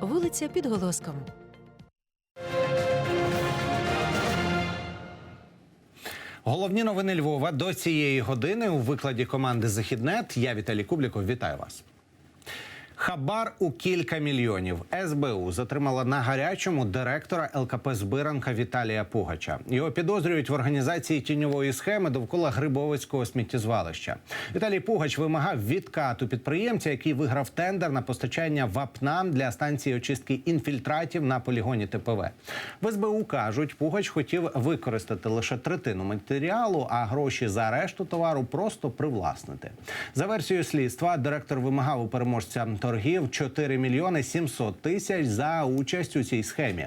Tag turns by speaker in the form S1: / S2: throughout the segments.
S1: вулиця Під Голоском.
S2: Головні новини Львова до цієї години у викладі команди Західнет. Я Віталій Кубліков. Вітаю вас. Хабар у кілька мільйонів СБУ затримала на гарячому директора ЛКП Збиранка Віталія Пугача. Його підозрюють в організації тіньової схеми довкола Грибовицького сміттєзвалища. Віталій Пугач вимагав відкату підприємця, який виграв тендер на постачання вапна для станції очистки інфільтратів на полігоні ТПВ. В СБУ кажуть, Пугач хотів використати лише третину матеріалу, а гроші за решту товару просто привласнити. За версією слідства, директор вимагав у переможця торгів 4 мільйони 700 тисяч за участь у цій схемі.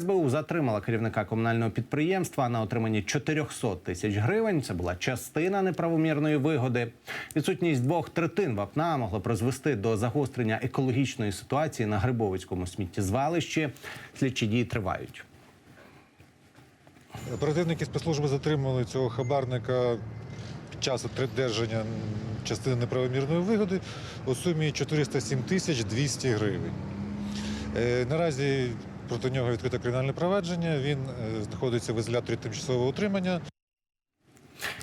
S2: СБУ затримала керівника комунального підприємства на отриманні 400 тисяч гривень. Це була частина неправомірної вигоди. Відсутність двох третин вапна могла призвести до загострення екологічної ситуації на Грибовицькому сміттєзвалищі. Слідчі дії тривають.
S3: Оперативники спецслужби затримали цього хабарника під час придержання частини неправомірної вигоди у сумі 407 тисяч 200 гривень. Е, Наразі проти нього відкрите кримінальне провадження. Він е, знаходиться в ізоляторі тимчасового утримання.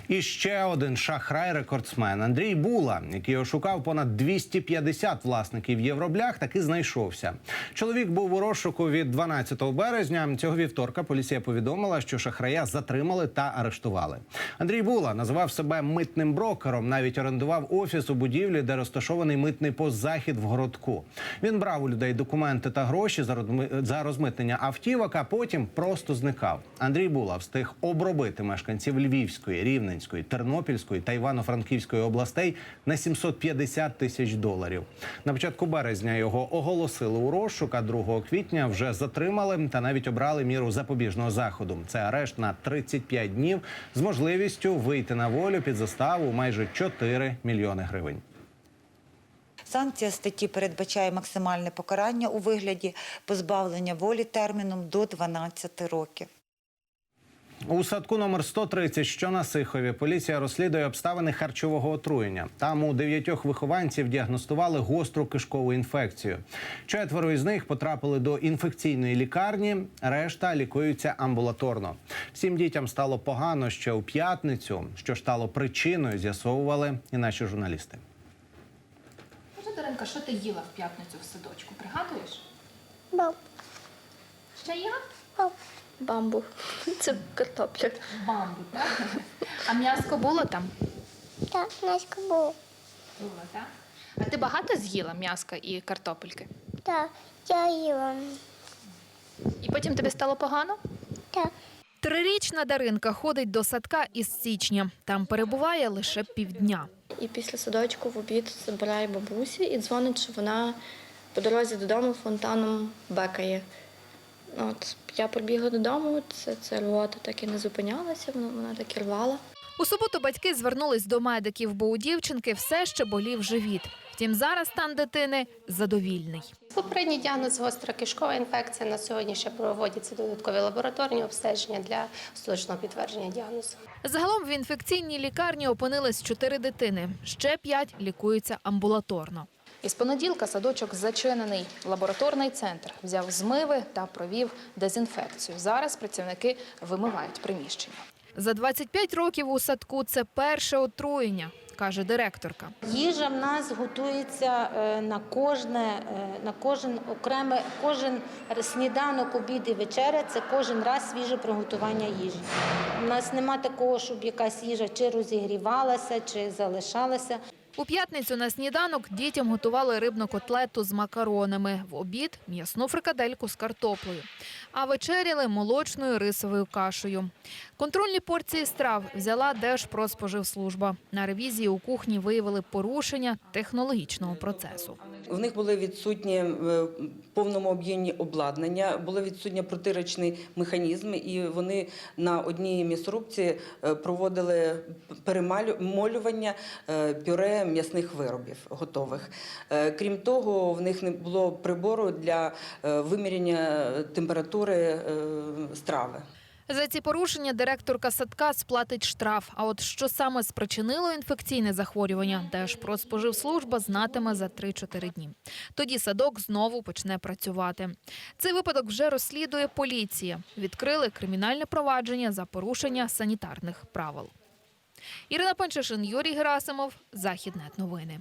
S2: І ще один шахрай-рекордсмен Андрій Була, який ошукав понад 250 власників євроблях, таки знайшовся. Чоловік був у розшуку від 12 березня. Цього вівторка поліція повідомила, що шахрая затримали та арештували. Андрій Була називав себе митним брокером. Навіть орендував офіс у будівлі, де розташований митний пост захід в городку. Він брав у людей документи та гроші за розмитнення автівок, а потім просто зникав. Андрій Була встиг обробити мешканців Львівської, Рівненської, Тернопільської та Івано-Франківської областей на 750 тисяч доларів. На початку березня його оголосили у розшук, а 2 квітня вже затримали та навіть обрали міру запобіжного заходу. Це арешт на 35 днів з можливістю вийти на волю під заставу майже 4 мільйони гривень.
S4: Санкція статті передбачає максимальне покарання у вигляді позбавлення волі терміном до 12 років.
S2: У садку номер 130, що на Сихові, поліція розслідує обставини харчового отруєння. Там у дев'ятьох вихованців діагностували гостру кишкову інфекцію. Четверо із них потрапили до інфекційної лікарні, решта лікуються амбулаторно. Всім дітям стало погано ще у п'ятницю. Що ж стало причиною, з'ясовували і наші журналісти.
S5: Скажи, Даринка, що ти їла в п'ятницю в садочку? Пригадуєш?
S6: Бам,
S5: Ще їла?
S6: бам. Бамбу. Це картопля.
S5: Бамбу, так? А м'яско було там?
S6: Так, Наська був.
S5: Було, так? А ти багато з'їла м'яска і картопельки?
S6: Так, я їла.
S5: І потім тобі стало погано?
S6: Так.
S7: Трирічна Даринка ходить до садка із січня. Там перебуває лише півдня.
S8: І після садочку в обід забирає бабусі і дзвонить, що вона по дорозі додому фонтаном бекає. От я прибігла додому, це, це рвота так і не зупинялася, вона, вона так і рвала.
S7: У суботу батьки звернулись до медиків, бо у дівчинки все ще болів живіт. Втім, зараз стан дитини задовільний.
S9: Попередній діагноз гостра кишкова інфекція. На сьогодні ще проводяться додаткові лабораторні обстеження для остаточного підтвердження діагнозу.
S7: Загалом в інфекційній лікарні опинились чотири дитини. Ще п'ять лікуються амбулаторно.
S5: Із понеділка садочок зачинений. Лабораторний центр взяв змиви та провів дезінфекцію. Зараз працівники вимивають приміщення.
S7: За 25 років у садку це перше отруєння, каже директорка.
S10: Їжа в нас готується е, на кожне, е, на кожен окреме, кожен сніданок, обід і вечеря це кожен раз свіже приготування їжі. У нас нема такого, щоб якась їжа чи розігрівалася, чи залишалася.
S7: У п'ятницю на сніданок дітям готували рибну котлету з макаронами, в обід – м'ясну фрикадельку з картоплею, а вечеряли молочною рисовою кашею. Контрольні порції страв взяла Держпродспоживслужба. На ревізії у кухні виявили порушення технологічного процесу.
S11: В них були відсутні е, в повному об'ємі обладнання, були відсутні протирочний механізм, і вони на одній м'ясорубці е, проводили перемолювання е, м'ясних виробів готових. Е, Крім того, в них не було прибору для е, виміряння температури е, страви.
S7: За ці порушення директорка садка сплатить штраф. А от що саме спричинило інфекційне захворювання, Держпродспоживслужба знатиме за 3-4 дні. Тоді садок знову почне працювати. Цей випадок вже розслідує поліція. Відкрили кримінальне провадження за порушення санітарних правил. Ірина Панчишин, Юрій Герасимов, Західнет новини.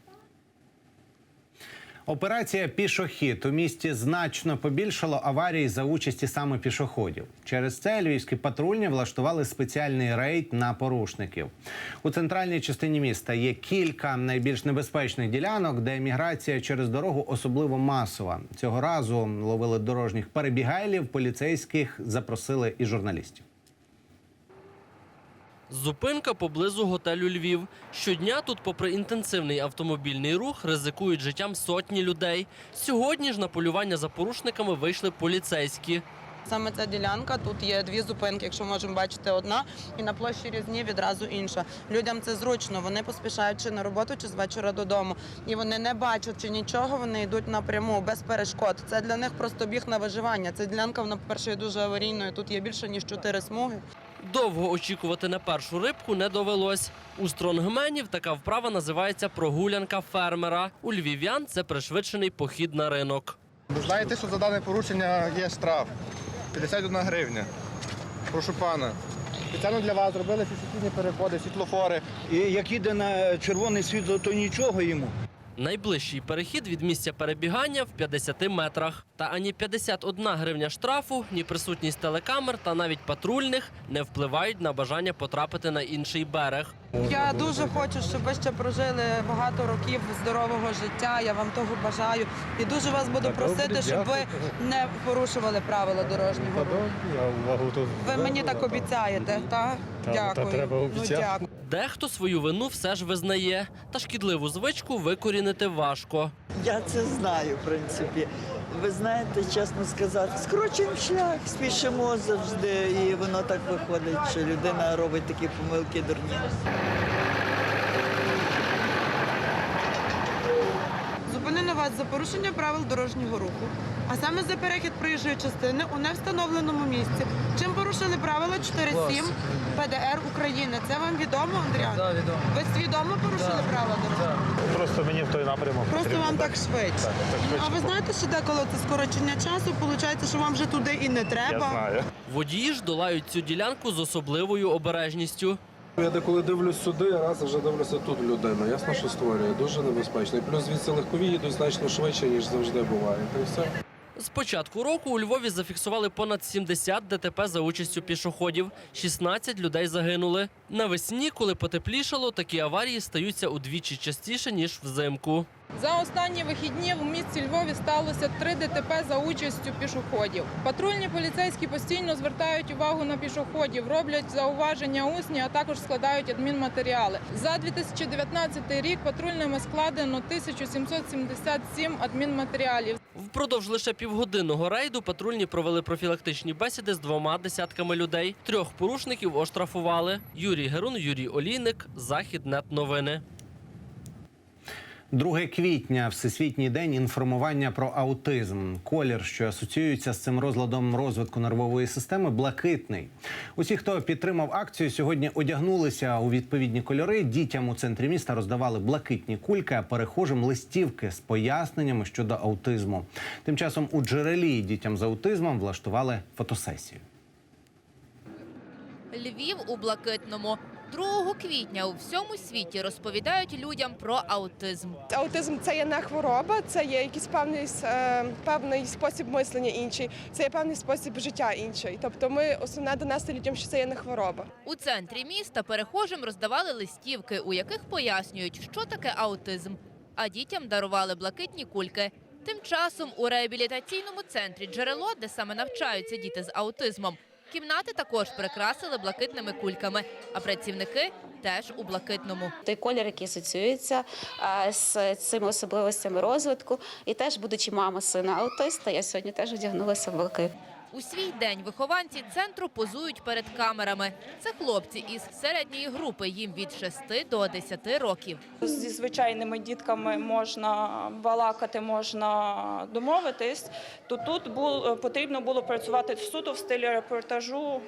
S2: Операція Пішохід у місті значно побільшало аварій за участі саме пішоходів. Через це львівські патрульні влаштували спеціальний рейд на порушників. У центральній частині міста є кілька найбільш небезпечних ділянок, де міграція через дорогу особливо масова. Цього разу ловили дорожніх перебігайлів, поліцейських запросили і журналістів.
S1: Зупинка поблизу готелю Львів. Щодня тут, попри інтенсивний автомобільний рух, ризикують життям сотні людей. Сьогодні ж на полювання за порушниками вийшли поліцейські.
S12: Саме ця ділянка, тут є дві зупинки, якщо можемо бачити одна, і на площі Різні відразу інша. Людям це зручно, вони поспішають чи на роботу, чи з вечора додому. І вони не бачать чи нічого, вони йдуть напряму, без перешкод. Це для них просто біг на виживання. Ця ділянка, вона, є дуже аварійною. Тут є більше, ніж чотири смуги.
S1: Довго очікувати на першу рибку не довелось. У стронгменів така вправа називається прогулянка фермера. У львів'ян це пришвидшений похід на ринок.
S13: Ви знаєте, що за дане порушення є штраф 51 гривня. Прошу пана. Спеціально для вас зробили пішохідні переходи, світлофори.
S14: І як їде на червоне світло, то нічого йому.
S1: Найближчий перехід від місця перебігання в 50 метрах. Та ані 51 гривня штрафу, ні присутність телекамер та навіть патрульних не впливають на бажання потрапити на інший берег.
S12: Я дуже хочу, щоб ви ще прожили багато років здорового життя. Я вам того бажаю. І дуже вас буду просити, щоб ви не порушували правила дорожнього руху. Ви мені так обіцяєте, так?
S3: Та,
S12: Дякую. ну, дякую.
S1: Дехто свою вину все ж визнає, та шкідливу звичку викорінити важко.
S14: Я це знаю, в принципі. Ви знаєте, чесно сказати, скорочуємо шлях, спішимо завжди, і воно так виходить, що людина робить такі помилки дурні.
S12: Вас за порушення правил дорожнього руху, а саме за перехід проїжджої частини у невстановленому місці. Чим порушили правила 4.7 ПДР України? Це вам відомо, Андріан? Так, відомо. Ви свідомо порушили правила дорожнього руху?
S3: Просто мені в той напрямок.
S12: Просто
S3: потрібно,
S12: вам так швидше.
S3: Так, так швидше.
S12: А ви знаєте, що деколи це скорочення часу, виходить, що вам вже туди і не треба.
S3: Я знаю.
S1: Водії ж долають цю ділянку з особливою обережністю.
S13: Я деколи дивлюсь сюди, раз вже дивлюся тут людину. Ясно, що створює. Дуже небезпечно. І плюс звідси легкові їдуть значно швидше, ніж завжди буває. Й все.
S1: З початку року у Львові зафіксували понад 70 ДТП за участю пішоходів. 16 людей загинули. Навесні, коли потеплішало, такі аварії стаються удвічі частіше ніж взимку.
S12: За останні вихідні в місті Львові сталося три ДТП за участю пішоходів. Патрульні поліцейські постійно звертають увагу на пішоходів, роблять зауваження усні, а також складають адмінматеріали. За 2019 рік патрульними складено 1777 адмінматеріалів.
S1: Впродовж лише півгодинного рейду патрульні провели профілактичні бесіди з двома десятками людей. Трьох порушників оштрафували. Юрій Герун, Юрій Олійник, Західнет новини.
S2: 2 квітня Всесвітній день інформування про аутизм. Колір, що асоціюється з цим розладом розвитку нервової системи, блакитний. Усі, хто підтримав акцію, сьогодні одягнулися у відповідні кольори. Дітям у центрі міста роздавали блакитні кульки, а перехожим листівки з поясненнями щодо аутизму. Тим часом у джерелі дітям з аутизмом влаштували фотосесію.
S7: Львів у блакитному. 2 квітня у всьому світі розповідають людям про аутизм.
S12: Аутизм це є не хвороба, це є якийсь певний е, певний спосіб мислення інший, це є певний спосіб життя інший. Тобто, ми основне донести людям, що це є не хвороба.
S7: У центрі міста перехожим роздавали листівки, у яких пояснюють, що таке аутизм. А дітям дарували блакитні кульки. Тим часом у реабілітаційному центрі джерело, де саме навчаються діти з аутизмом, кімнати також прикрасили блакитними кульками, а працівники теж у блакитному.
S8: Той колір, який асоціюється з цими особливостями розвитку. І теж, будучи мама сина аутиста, я сьогодні теж одягнулася в блакит.
S7: У свій день вихованці центру позують перед камерами. Це хлопці із середньої групи, їм від 6 до 10 років.
S12: Зі звичайними дітками можна балакати, можна домовитись. То тут бул, потрібно було працювати суто в стилі репортажу.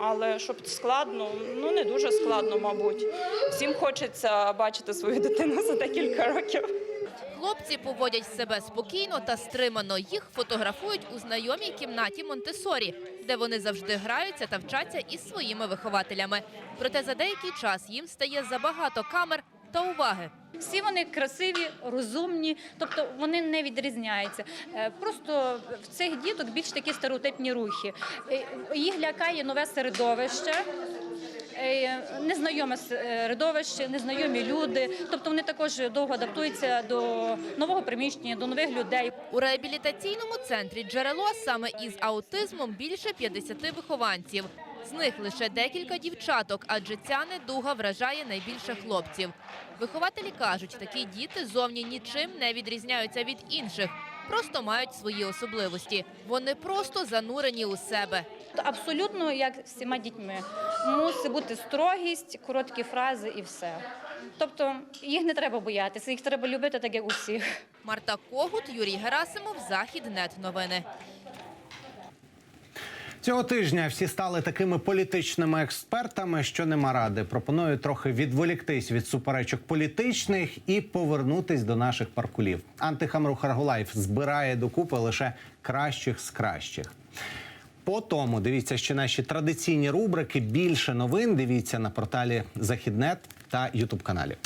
S15: але щоб складно, ну не дуже складно, мабуть. Всім хочеться бачити свою дитину за декілька років.
S16: Хлопці поводять себе спокійно та стримано. Їх фотографують у знайомій кімнаті Монтесорі, де вони завжди граються та вчаться із своїми вихователями. Проте за деякий час їм стає забагато камер та уваги.
S17: Всі вони красиві, розумні, тобто вони не відрізняються. Е, Просто в цих діток більш такі стереотипні рухи. Е, Їх лякає нове середовище. Е, Незнайоме середовище, незнайомі люди, тобто вони також довго адаптуються до нового приміщення, до нових людей.
S16: У реабілітаційному центрі джерело саме із аутизмом більше 50 вихованців. З них лише декілька дівчаток, адже ця недуга вражає найбільше хлопців. Вихователі кажуть, такі діти зовні нічим не відрізняються від інших, просто мають свої особливості. Вони просто занурені у себе.
S17: Абсолютно як всіма дітьми. Мусить бути строгість, короткі фрази і все. Тобто їх не треба боятися, їх треба любити так, як усіх.
S16: Марта Когут, Юрій Герасимов, Західнет новини.
S2: Цього тижня всі стали такими політичними експертами, що нема ради. Пропоную трохи відволіктись від суперечок політичних і повернутись до наших паркулів. Антихамру Харгулаєв збирає докупи лише кращих з кращих. По тому дивіться ще наші традиційні рубрики. Більше новин дивіться на порталі Західнет та Ютуб каналі.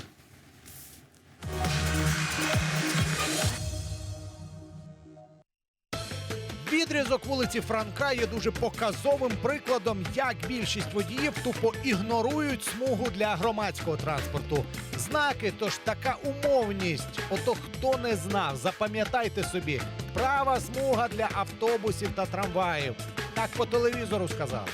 S18: Відрізок вулиці Франка є дуже показовим прикладом, як більшість водіїв тупо ігнорують смугу для громадського транспорту. Знаки, тож така умовність. Ото хто не знав, запам'ятайте собі, права смуга для автобусів та трамваїв. Так по телевізору сказали.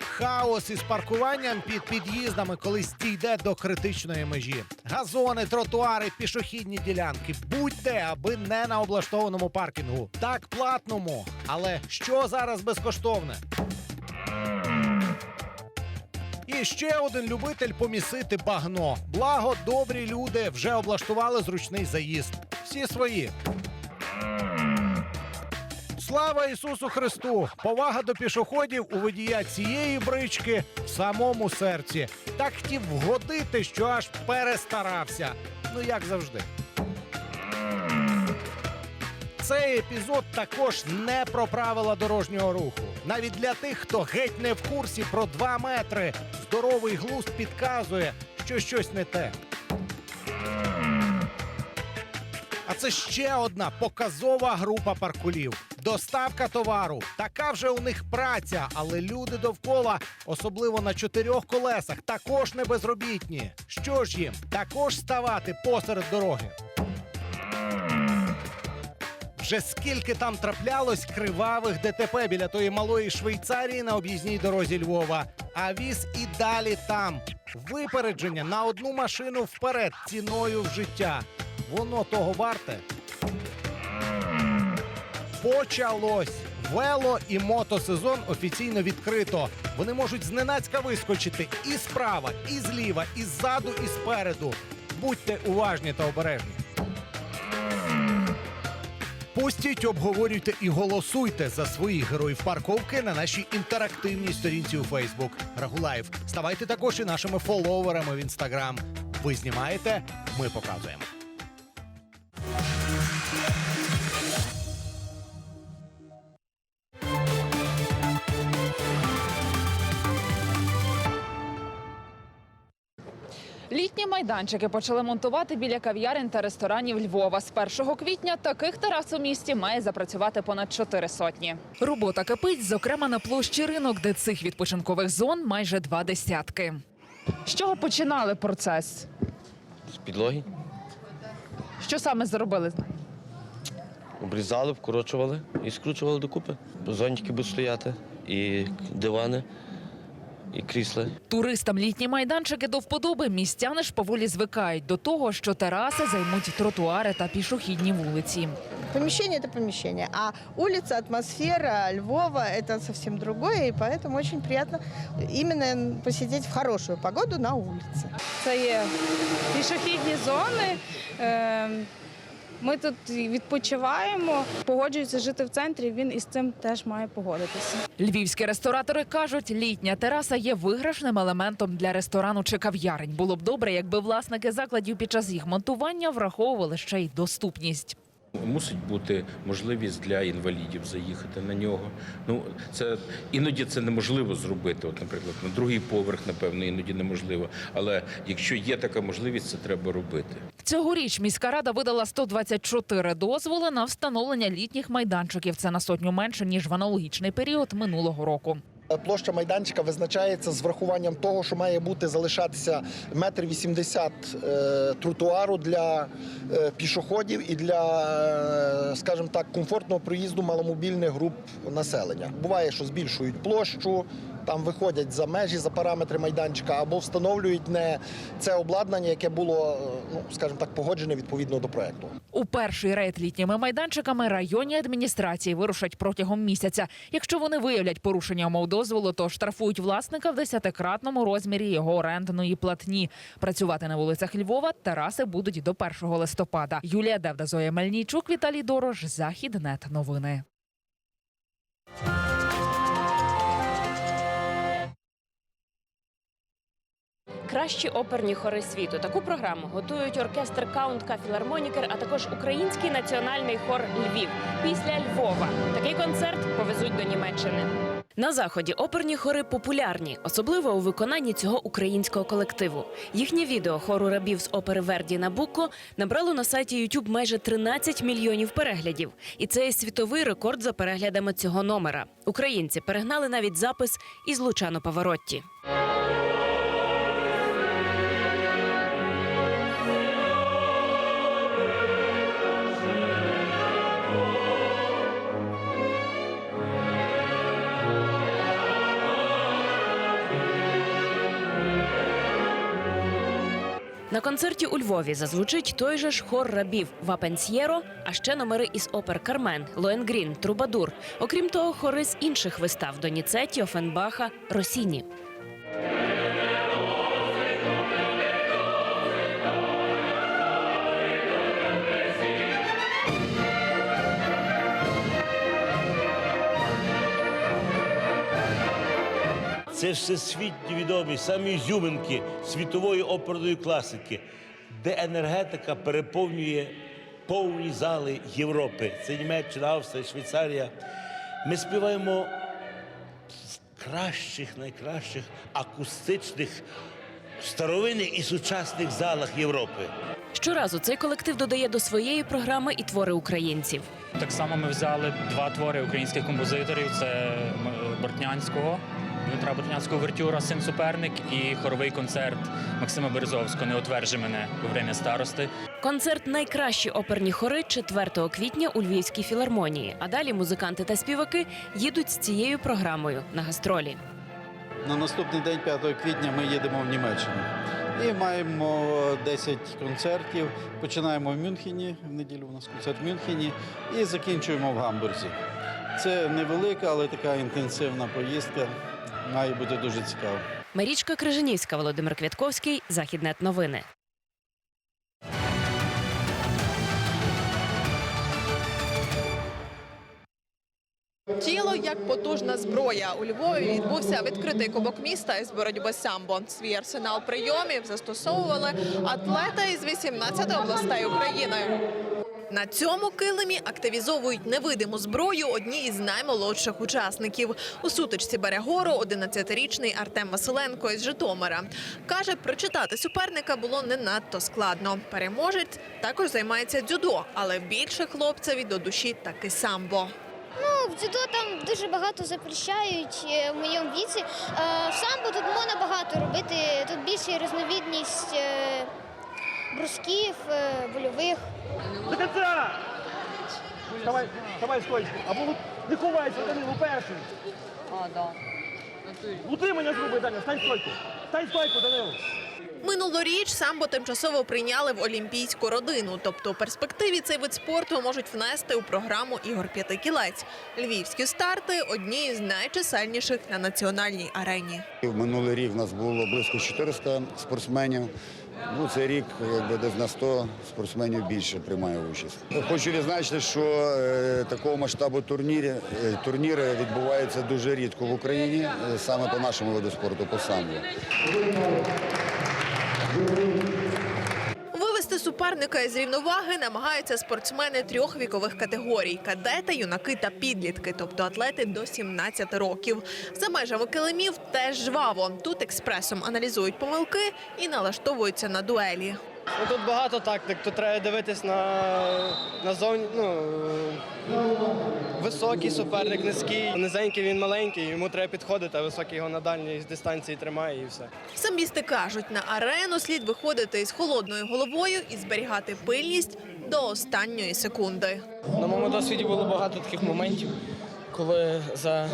S18: Хаос із паркуванням під під'їздами колись дійде до критичної межі. Газони, тротуари, пішохідні ділянки. Будь-де, аби не на облаштованому паркінгу. Так платному. Але що зараз безкоштовне? І ще один любитель помісити багно. Благо, добрі люди вже облаштували зручний заїзд. Всі свої. Слава Ісусу Христу! Повага до пішоходів у водія цієї брички в самому серці. Так хотів вгодити, що аж перестарався. Ну як завжди. Цей епізод також не про правила дорожнього руху. Навіть для тих, хто геть не в курсі про два метри, здоровий глузд підказує, що щось не те. А це ще одна показова група паркулів. Доставка товару. Така вже у них праця, але люди довкола, особливо на чотирьох колесах, також не безробітні. Що ж їм? Також ставати посеред дороги. Вже скільки там траплялось кривавих ДТП біля тої малої Швейцарії на об'їзній дорозі Львова. А віз і далі там. Випередження на одну машину вперед ціною в життя. Воно того варте. Почалось. Вело і мотосезон офіційно відкрито. Вони можуть зненацька вискочити і справа, і зліва, і ззаду, і спереду. Будьте уважні та обережні. Пустіть, обговорюйте і голосуйте за своїх героїв парковки на нашій інтерактивній сторінці у Фейсбук. Рагулаєв. Ставайте також і нашими фоловерами в інстаграм. Ви знімаєте, ми показуємо.
S19: Літні майданчики почали монтувати біля кав'ярень та ресторанів Львова. З 1 квітня таких терас у місті має запрацювати понад чотири сотні. Робота кипить, зокрема на площі ринок, де цих відпочинкових зон майже два десятки. З чого починали процес?
S20: З підлоги.
S19: Що саме зробили?
S20: Обрізали, вкорочували і скручували докупи. Зонтики будуть стояти, і дивани, і крісла.
S19: Туристам літні майданчики до вподоби. Містяни ж поволі звикають до того, що тераси займуть тротуари та пішохідні вулиці.
S9: Помещение – это помещение, а улица, атмосфера Львова – это совсем другое, и поэтому очень приятно именно посидеть в хорошую погоду на улице.
S15: Це є пішохідні зони, е,
S21: ми тут відпочиваємо, погоджується жити в центрі. Він із цим теж має погодитися.
S19: Львівські ресторатори кажуть, літня тераса є виграшним елементом для ресторану чи кав'ярень. Було б добре, якби власники закладів під час їх монтування враховували ще й доступність.
S22: Мусить бути можливість для інвалідів заїхати на нього. Ну це іноді це неможливо зробити. От, наприклад, на другий поверх, напевно, іноді неможливо. Але якщо є така можливість, це треба робити.
S19: Цьогоріч міська рада видала 124 дозволи на встановлення літніх майданчиків. Це на сотню менше ніж в аналогічний період минулого року.
S23: Площа майданчика визначається з врахуванням того, що має бути залишатися метр вісімдесят е, тротуару для е, пішоходів і для, е, скажімо так, комфортного проїзду маломобільних груп населення. Буває, що збільшують площу, там виходять за межі, за параметри майданчика, або встановлюють не це обладнання, яке було, е, ну скажімо так, погоджене відповідно до проекту.
S19: У перший рейд літніми майданчиками районні адміністрації вирушать протягом місяця. Якщо вони виявлять порушення умов дозволу, то штрафують власника в десятикратному розмірі його орендної платні. Працювати на вулицях Львова тераси будуть до 1 листопада. Юлія Девда, Зоя Мельничук, Віталій Дорож, Західнет. Новини.
S24: Кращі оперні хори світу. Таку програму готують оркестр Каунтка Філармонікер, а також Український національний хор Львів. Після Львова такий концерт повезуть до Німеччини. На заході оперні хори популярні, особливо у виконанні цього українського колективу. Їхнє відео хору рабів з опери Верді Набуко набрало на сайті YouTube майже 13 мільйонів переглядів. І це світовий рекорд за переглядами цього номера. Українці перегнали навіть запис із Лучано Паворотті. На концерті у Львові зазвучить той же ж хор рабів Вапенсьєро, а ще номери із опер Кармен, Лоенгрін, Трубадур. Окрім того, хори з інших вистав Доніцеті, Офенбаха, Росіні.
S25: Це всесвітньо відомі самі ізюминки світової оперної класики, де енергетика переповнює повні зали Європи. Це Німеччина, Австрія, Швейцарія. Ми співаємо в кращих, найкращих акустичних старовинних і сучасних залах Європи.
S24: Щоразу цей колектив додає до своєї програми і твори українців.
S26: Так само ми взяли два твори українських композиторів: це Бортнянського. Дмитра Бортнянського вертюра Син суперник і хоровий концерт Максима Березовського Не отвержи мене у время старости.
S24: Концерт Найкращі оперні хори 4 квітня у Львівській філармонії. А далі музиканти та співаки їдуть з цією програмою на гастролі.
S27: На наступний день, 5 квітня, ми їдемо в Німеччину. І маємо 10 концертів. Починаємо в Мюнхені, в неділю у нас концерт в Мюнхені, і закінчуємо в Гамбурзі. Це невелика, але така інтенсивна поїздка. Має бути дуже цікаво.
S24: Марічка Крижанівська, Володимир Квятковський, Західнет новини.
S28: Тіло як потужна зброя. У Львові відбувся відкритий кубок міста із боротьби самбо. Свій арсенал прийомів застосовували атлети із 18 областей України. На цьому килимі активізовують невидиму зброю одні із наймолодших учасників. У сутичці бере гору 11-річний Артем Василенко із Житомира. Каже, прочитати суперника було не надто складно. Переможець також займається дзюдо, але більше хлопцеві до душі таки самбо.
S6: Ну, в дзюдо там дуже багато запрещають е, в моєму віці. Е, самбо тут можна багато робити. Тут більше різновидність е, брусків, е, больових.
S13: Давай, давай стойку. Або не ховайся, Данило, перший.
S28: А, да.
S13: Утримання зроби, Даня, стань стойку. Стань стойку, Данило.
S28: Минулоріч самбо тимчасово прийняли в олімпійську родину. Тобто у перспективі цей вид спорту можуть внести у програму ігор п'ятикілець. Львівські старти одні з найчисельніших на національній арені.
S29: В минулий рік в нас було близько 400 спортсменів.
S30: Ну, цей рік якби десь на 100 спортсменів більше приймає участь. Хочу відзначити, що е, такого масштабу турнірі, е, турніри відбуваються дуже рідко в Україні, е, саме по нашому виду спорту, по самбо.
S28: Суперника із рівноваги намагаються спортсмени трьох вікових категорій: кадети, юнаки та підлітки, тобто атлети до 17 років. За межами килимів теж жваво. Тут експресом аналізують помилки і налаштовуються на дуелі.
S31: Ну, тут багато тактик, тут треба дивитись на, на зовні, ну, високий суперник, низький, низенький він маленький, йому треба підходити, а високий його на дальній дистанції тримає і все.
S28: Самбісти кажуть, на арену слід виходити із холодною головою і зберігати пильність до останньої секунди.
S31: На моєму досвіді було багато таких моментів, коли за,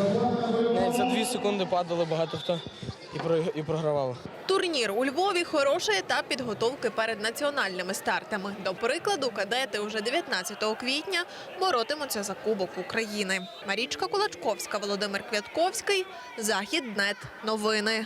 S31: навіть за дві секунди падало багато хто і, про, і програвала.
S28: Турнір у Львові хороший етап підготовки перед національними стартами. До прикладу, кадети уже 19 квітня боротимуться за Кубок України. Марічка Кулачковська, Володимир Квятковський, Західнет. Новини.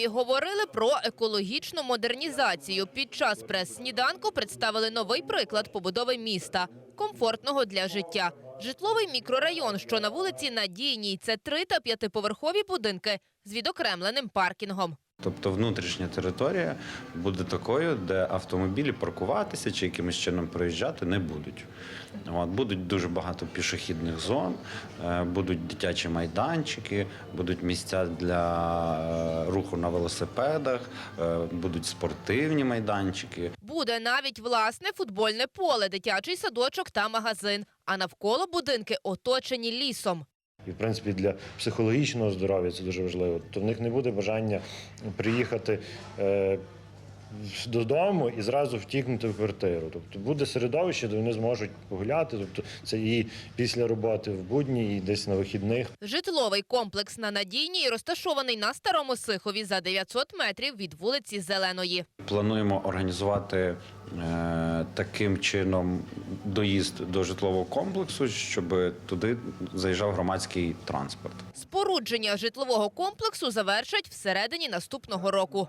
S16: Львові говорили про екологічну модернізацію. Під час прес-сніданку представили новий приклад побудови міста комфортного для життя. Житловий мікрорайон, що на вулиці Надійній, це три та п'ятиповерхові будинки з відокремленим паркінгом.
S32: Тобто внутрішня територія буде такою, де автомобілі паркуватися чи якимось чином проїжджати не будуть. От, будуть дуже багато пішохідних зон, е, будуть дитячі майданчики, будуть місця для е, руху на велосипедах, е, будуть спортивні майданчики.
S16: Буде навіть власне футбольне поле, дитячий садочок та магазин. А навколо будинки оточені лісом.
S20: І в принципі для психологічного здоров'я це дуже важливо. То в них не буде бажання приїхати е, додому і зразу втікнути в квартиру. Тобто буде середовище, де вони зможуть погуляти. Тобто це і після роботи в будні, і десь на вихідних.
S16: Житловий комплекс на Надійній розташований на Старому Сихові за 900 метрів від вулиці Зеленої.
S32: Плануємо організувати е, таким чином доїзд до житлового комплексу, щоб туди заїжджав громадський транспорт.
S16: Спорудження житлового комплексу завершать всередині наступного року.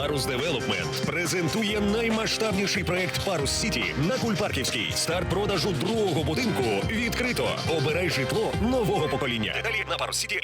S33: Парус Девелопмент презентує наймасштабніший проект Парус Сіті на Кульпарківській. Старт продажу другого будинку відкрито. Обирай житло нового покоління. Деталі на Парус Сіті.